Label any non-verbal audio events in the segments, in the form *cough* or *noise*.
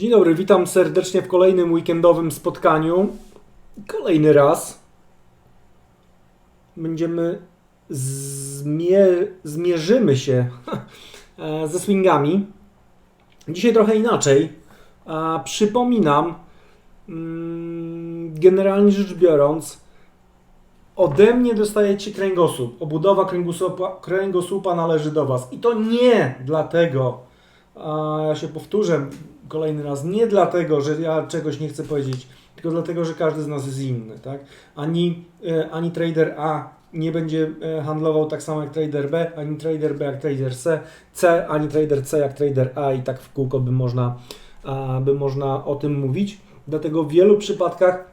Dzień dobry, witam serdecznie w kolejnym weekendowym spotkaniu. Kolejny raz będziemy zmie zmierzymy się *laughs* e, ze swingami. Dzisiaj trochę inaczej. Przypominam, mm, generalnie rzecz biorąc, ode mnie dostajecie kręgosłup. Obudowa kręgosłupa, kręgosłupa należy do Was. I to nie dlatego, a ja się powtórzę kolejny raz, nie dlatego, że ja czegoś nie chcę powiedzieć, tylko dlatego, że każdy z nas jest inny, tak? Ani, e, ani trader A nie będzie e, handlował tak samo jak trader B, ani trader B jak trader C, C, ani trader C jak trader A i tak w kółko by można, by można o tym mówić. Dlatego w wielu przypadkach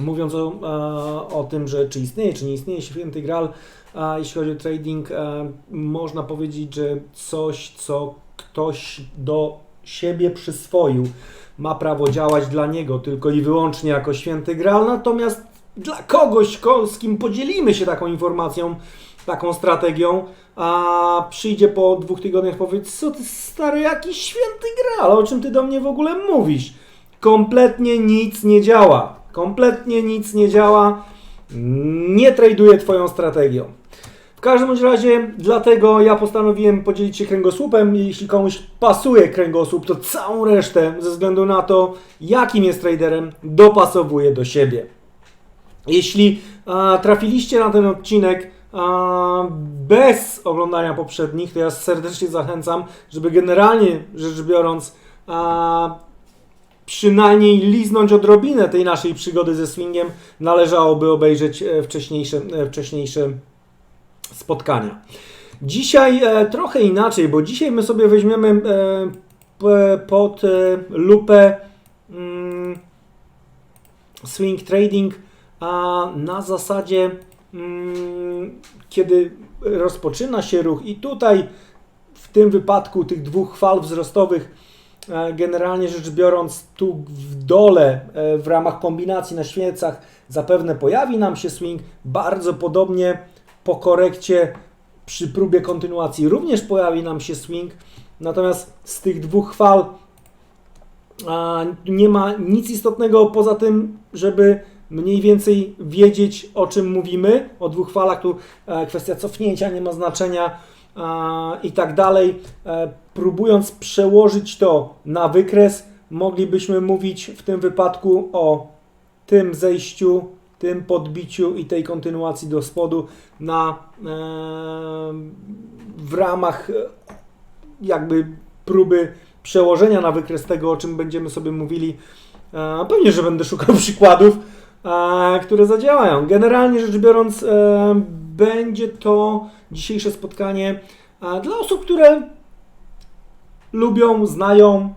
mówiąc o, o tym, że czy istnieje, czy nie istnieje święty graal, a jeśli chodzi o trading, e, można powiedzieć, że coś, co ktoś do siebie przyswoił, ma prawo działać dla niego tylko i wyłącznie jako święty graal, natomiast dla kogoś, ko- z kim podzielimy się taką informacją, taką strategią, a przyjdzie po dwóch tygodniach powiedz, co ty stary, jakiś święty graal, o czym ty do mnie w ogóle mówisz? Kompletnie nic nie działa. Kompletnie nic nie działa. Nie traduję twoją strategią. Każdym razie, dlatego ja postanowiłem podzielić się kręgosłupem. Jeśli komuś pasuje kręgosłup, to całą resztę, ze względu na to, jakim jest traderem, dopasowuje do siebie. Jeśli a, trafiliście na ten odcinek a, bez oglądania poprzednich, to ja serdecznie zachęcam, żeby generalnie rzecz biorąc, a, przynajmniej liznąć odrobinę tej naszej przygody ze swingiem, należałoby obejrzeć e, wcześniejsze, e, wcześniejsze spotkania. Dzisiaj e, trochę inaczej, bo dzisiaj my sobie weźmiemy e, pod e, lupę mm, swing trading, a na zasadzie mm, kiedy rozpoczyna się ruch i tutaj w tym wypadku tych dwóch fal wzrostowych generalnie rzecz biorąc tu w dole w ramach kombinacji na świecach zapewne pojawi nam się swing bardzo podobnie po korekcie przy próbie kontynuacji również pojawi nam się swing natomiast z tych dwóch fal a, nie ma nic istotnego poza tym, żeby mniej więcej wiedzieć o czym mówimy. O dwóch falach tu e, kwestia cofnięcia nie ma znaczenia a, i tak dalej. E, próbując przełożyć to na wykres, moglibyśmy mówić w tym wypadku o tym zejściu, tym podbiciu i tej kontynuacji do spodu na e, w ramach e, jakby próby przełożenia na wykres tego, o czym będziemy sobie mówili. E, Pewnie, że będę szukał *laughs* przykładów, e, które zadziałają. Generalnie rzecz biorąc, e, będzie to dzisiejsze spotkanie e, dla osób, które lubią, znają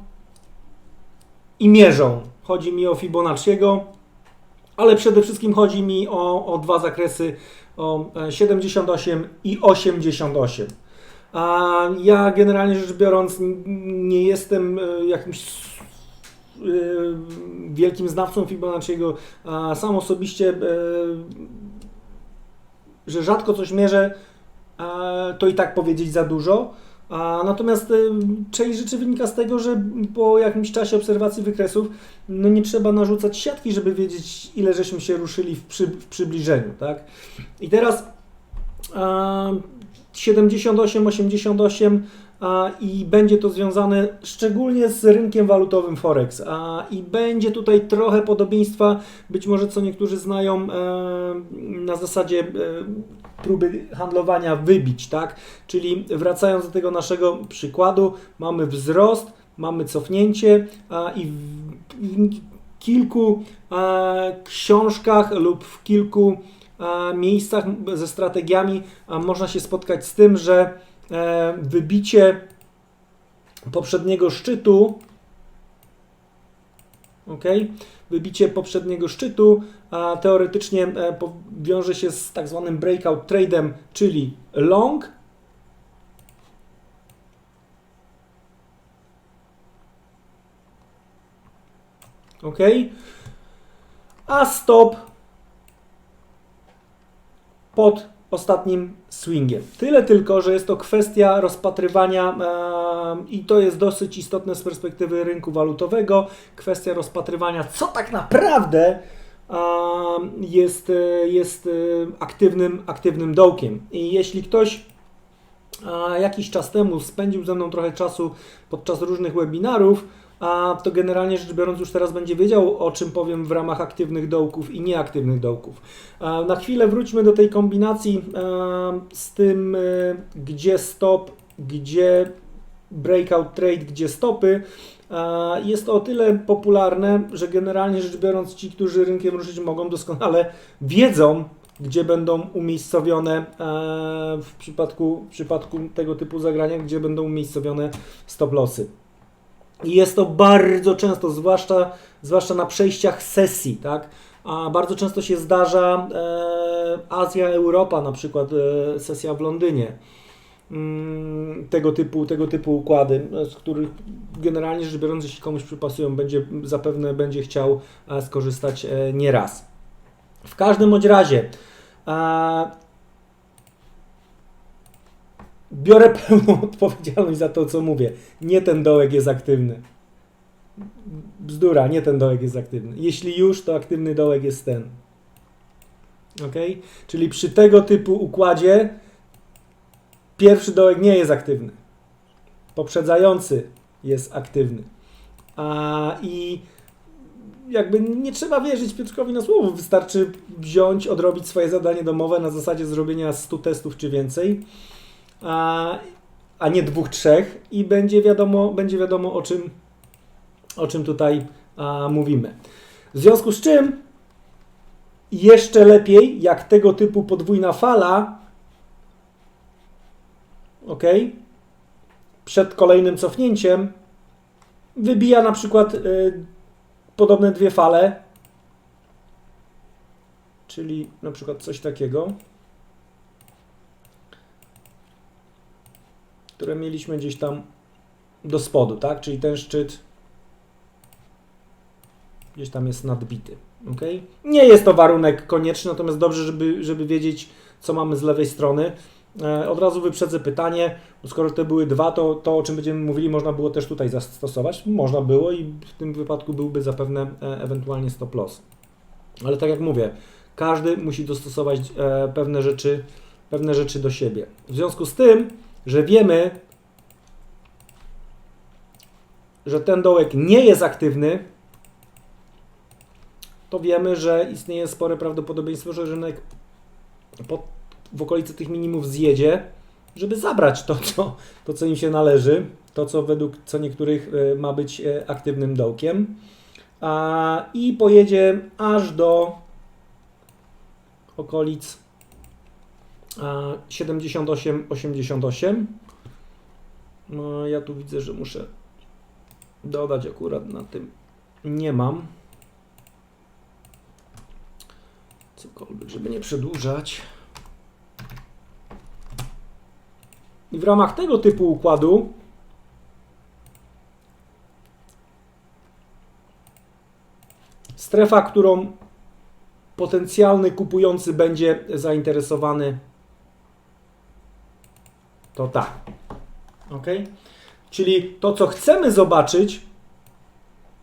i mierzą. Chodzi mi o Fibonacciego, ale przede wszystkim chodzi mi o, o dwa zakresy, o e, 78 i 88. A ja generalnie rzecz biorąc nie jestem e, jakimś e, wielkim znawcą Fibonacciego. Sam osobiście, e, że rzadko coś mierzę, e, to i tak powiedzieć za dużo. A natomiast e, część rzeczy wynika z tego, że po jakimś czasie obserwacji wykresów no nie trzeba narzucać siatki, żeby wiedzieć, ile żeśmy się ruszyli w, przy, w przybliżeniu. Tak? I teraz e, 78, 88 a, i będzie to związane szczególnie z rynkiem walutowym Forex. A, I będzie tutaj trochę podobieństwa, być może co niektórzy znają e, na zasadzie e, próby handlowania wybić, tak? Czyli wracając do tego naszego przykładu, mamy wzrost, mamy cofnięcie a, i w, w kilku e, książkach lub w kilku e, miejscach ze strategiami a, można się spotkać z tym, że e, wybicie poprzedniego szczytu ok, wybicie poprzedniego szczytu a teoretycznie e, wiąże się z tak zwanym breakout trade'em, czyli long ok, a stop pod ostatnim swingiem. Tyle tylko, że jest to kwestia rozpatrywania em, i to jest dosyć istotne z perspektywy rynku walutowego, kwestia rozpatrywania, co tak naprawdę jest, e, jest e, aktywnym, aktywnym dołkiem. I jeśli ktoś a jakiś czas temu spędził ze mną trochę czasu podczas różnych webinarów, a to generalnie rzecz biorąc już teraz będzie wiedział, o czym powiem w ramach aktywnych dołków i nieaktywnych dołków. A Na chwilę wróćmy do tej kombinacji e, z tym, e, gdzie stop, gdzie breakout trade, gdzie stopy. E, Jest to o tyle popularne, że generalnie rzecz biorąc ci, którzy rynkiem ruszyć mogą, doskonale wiedzą, gdzie będą umiejscowione e, w przypadku, w przypadku tego typu zagrania, gdzie będą umiejscowione stop lossy. I jest to bardzo często, zwłaszcza, zwłaszcza na przejściach sesji, tak? A bardzo często się zdarza e, Azja, Europa, na przykład e, sesja w Londynie. Mm, tego typu, tego typu układy, z których generalnie rzecz biorąc, jeśli komuś przypasują, będzie zapewne będzie chciał e, skorzystać e, nieraz. W każdym bądź razie e, biorę pełną *laughs* odpowiedzialność za to, co mówię. Nie ten dołek jest aktywny. Bzdura, nie ten dołek jest aktywny. Jeśli już, to aktywny dołek jest ten. Ok? Czyli przy tego typu układzie pierwszy dołek nie jest aktywny. Poprzedzający jest aktywny. A, I jakby nie trzeba wierzyć Piotrkowi na słowo. Wystarczy wziąć, odrobić swoje zadanie domowe na zasadzie zrobienia 100 testów czy więcej, a, a nie dwóch, trzech i będzie wiadomo, będzie wiadomo o czym, o czym tutaj a, mówimy. W związku z czym jeszcze lepiej, jak tego typu podwójna fala, ok, przed kolejnym cofnięciem wybija na przykład y, podobne dwie fale, czyli na przykład coś takiego, które mieliśmy gdzieś tam do spodu, tak? Czyli ten szczyt gdzieś tam jest nadbity. ok? Nie jest to warunek konieczny, natomiast dobrze, żeby, żeby wiedzieć, co mamy z lewej strony. E, Od razu wyprzedzę pytanie, bo skoro te były dwa, to to, o czym będziemy mówili, można było też tutaj zastosować. Można było i w tym wypadku byłby zapewne e, ewentualnie stop loss. Ale tak jak mówię, każdy musi dostosować e, pewne rzeczy, pewne rzeczy do siebie. W związku z tym, że wiemy, że ten dołek nie jest aktywny, to wiemy, że istnieje spore prawdopodobieństwo, że rynek po, w okolicy tych minimów zjedzie, żeby zabrać to, co, to, co im się należy, to, co według co niektórych e, ma być e, aktywnym dołkiem, a, i pojedzie aż do okolic a, 78-88. No, ja tu widzę, że muszę dodać akurat na tym. Nie mam. Cokolwiek, żeby nie przedłużać. I w ramach tego typu układu strefa, którą potencjalny kupujący będzie zainteresowany, to ta. Ok? Czyli to, co chcemy zobaczyć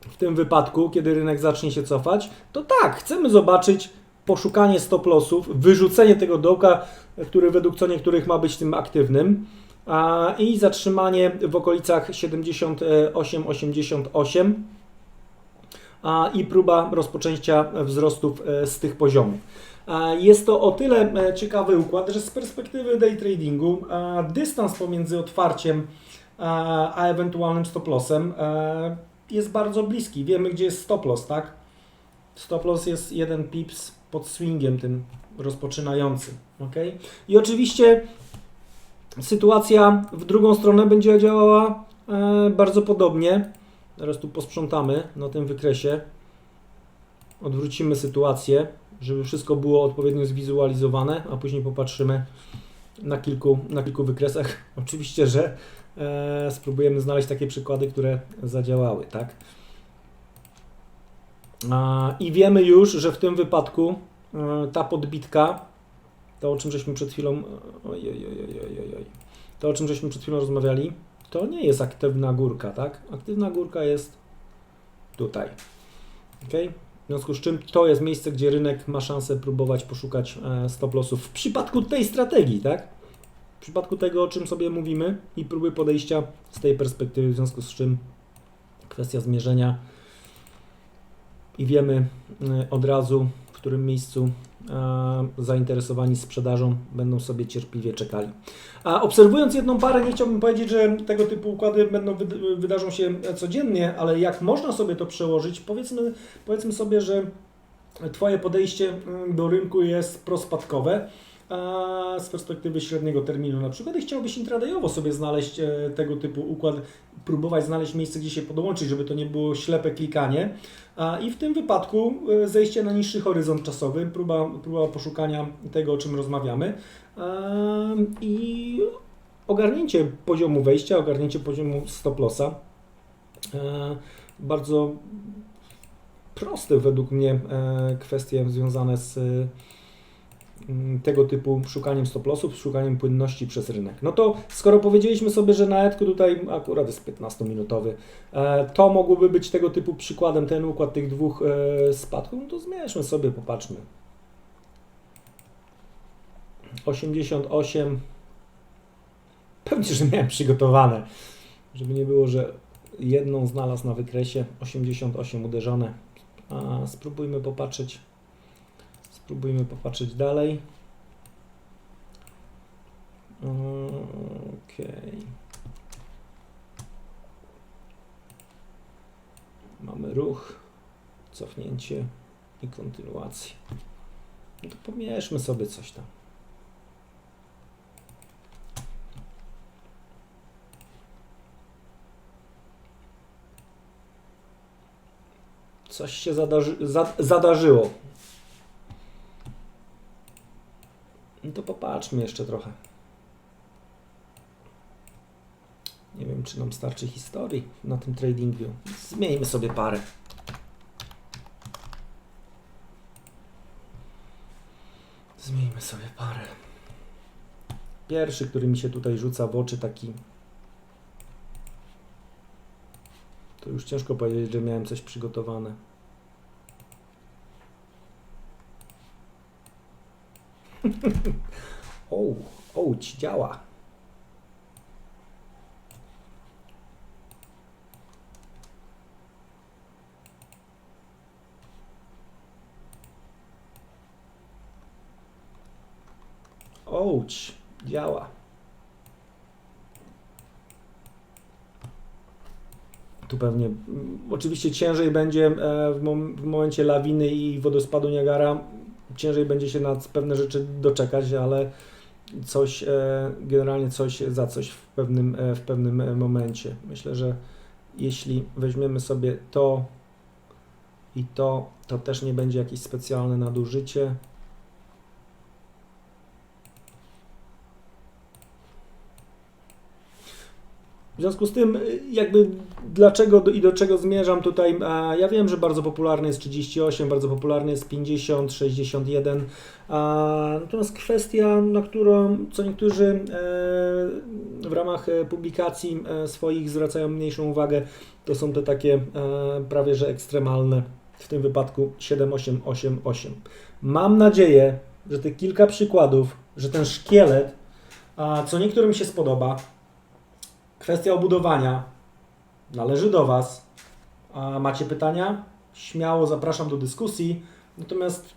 w tym wypadku, kiedy rynek zacznie się cofać, to tak, chcemy zobaczyć poszukanie stop lossów, wyrzucenie tego dołka, który według co niektórych ma być tym aktywnym, a, i zatrzymanie w okolicach 78-88 a, i próba rozpoczęcia wzrostów e, z tych poziomów. A, Jest to o tyle e, ciekawy układ, że z perspektywy day tradingu dystans pomiędzy otwarciem a, ewentualnym stop lossem e, jest bardzo bliski. Wiemy, gdzie jest stop loss, tak? Stop loss jest 1 pips pod swingiem tym rozpoczynającym. ok? I oczywiście sytuacja w drugą stronę będzie działała e, bardzo podobnie. Teraz tu posprzątamy na tym wykresie. Odwrócimy sytuację, żeby wszystko było odpowiednio zwizualizowane, a później popatrzymy na kilku, na kilku wykresach. *laughs* Oczywiście, że e, spróbujemy znaleźć takie przykłady, które zadziałały, tak? I wiemy już, że w tym wypadku e, ta podbitka, to o czym żeśmy przed chwilą, oj, oj, oj, oj, oj, oj. to o czym żeśmy przed chwilą rozmawiali, to nie jest aktywna górka, tak? Aktywna górka jest tutaj. Ok? W związku z czym to jest miejsce, gdzie rynek ma szansę próbować poszukać e, stop lossów w przypadku tej strategii, tak? W przypadku tego, o czym sobie mówimy i próby podejścia z tej perspektywy, w związku z czym kwestia zmierzenia i wiemy e, od razu, w którym miejscu zainteresowani sprzedażą będą sobie cierpliwie czekali. A obserwując jedną parę, nie chciałbym powiedzieć, że tego typu układy będą wyd- wydarzą się codziennie, ale jak można sobie to przełożyć, powiedzmy, powiedzmy sobie, że Twoje podejście mm, do rynku jest prospadkowe a z perspektywy średniego terminu na przykład i chciałbyś intradayowo sobie znaleźć e, tego typu układ, próbować znaleźć miejsce, gdzie się podłączyć, żeby to nie było ślepe klikanie. A, I w tym wypadku e, zejście na niższy horyzont czasowy, próba, próba poszukania tego, o czym rozmawiamy i ogarnięcie poziomu wejścia, ogarnięcie poziomu stop lossa. E, Bardzo proste według mnie kwestie związane z tego typu szukaniem stop lossów, szukaniem płynności przez rynek. No to skoro powiedzieliśmy sobie, że na Etku tutaj akurat jest 15-minutowy, e, to mogłoby być tego typu przykładem ten układ tych dwóch e, spadków, no to zmierzmy sobie, popatrzmy. 88 Pewnie, że miałem przygotowane, żeby nie było, że jedną znalazł na wykresie, 88 uderzone. A spróbujmy popatrzeć. Spróbujmy popatrzeć dalej. Okej. Mamy ruch, cofnięcie i kontynuację. No to pomierzmy sobie coś tam. Coś się zadarzy, za, zadarzyło. No to popatrzmy jeszcze trochę. Nie wiem, czy nam starczy historii na tym TradingView. Zmieńmy sobie parę. Zmieńmy sobie parę. Pierwszy, który mi się tutaj rzuca w oczy, taki. To już ciężko powiedzieć, że miałem coś przygotowane. O, ołć, działa. Ołć, działa. Tu pewnie, mm, oczywiście ciężej będzie e, w momencie lawiny i wodospadu Niagara, ciężej będzie się na pewne rzeczy doczekać, ale coś, e, generalnie coś za coś w pewnym, e, w pewnym e, momencie. Myślę, że jeśli weźmiemy sobie to i to, to też nie będzie jakieś specjalne nadużycie. W związku z tym, y, jakby dlaczego i do czego zmierzam tutaj, a ja wiem, że bardzo popularny jest 38, bardzo popularny jest 50, 61, a, natomiast kwestia, na którą co niektórzy e, w ramach e, publikacji e, swoich zwracają mniejszą uwagę, to są te takie e, prawie że ekstremalne, w tym wypadku 7888. Mam nadzieję, że te kilka przykładów, że ten szkielet, a, co niektórym się spodoba, Kwestia obudowania należy do Was. A macie pytania? Śmiało zapraszam do dyskusji. Natomiast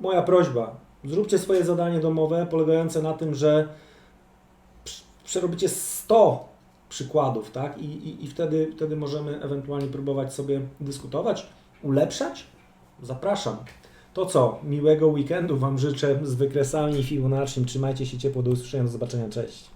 moja prośba, zróbcie swoje zadanie domowe polegające na tym, że przerobicie 100 przykładów, tak? I, i, i wtedy, wtedy możemy ewentualnie próbować sobie dyskutować, ulepszać. Zapraszam. To co, miłego weekendu Wam życzę z wykresami Fibonacci. Trzymajcie się ciepło, do usłyszenia, do zobaczenia, cześć.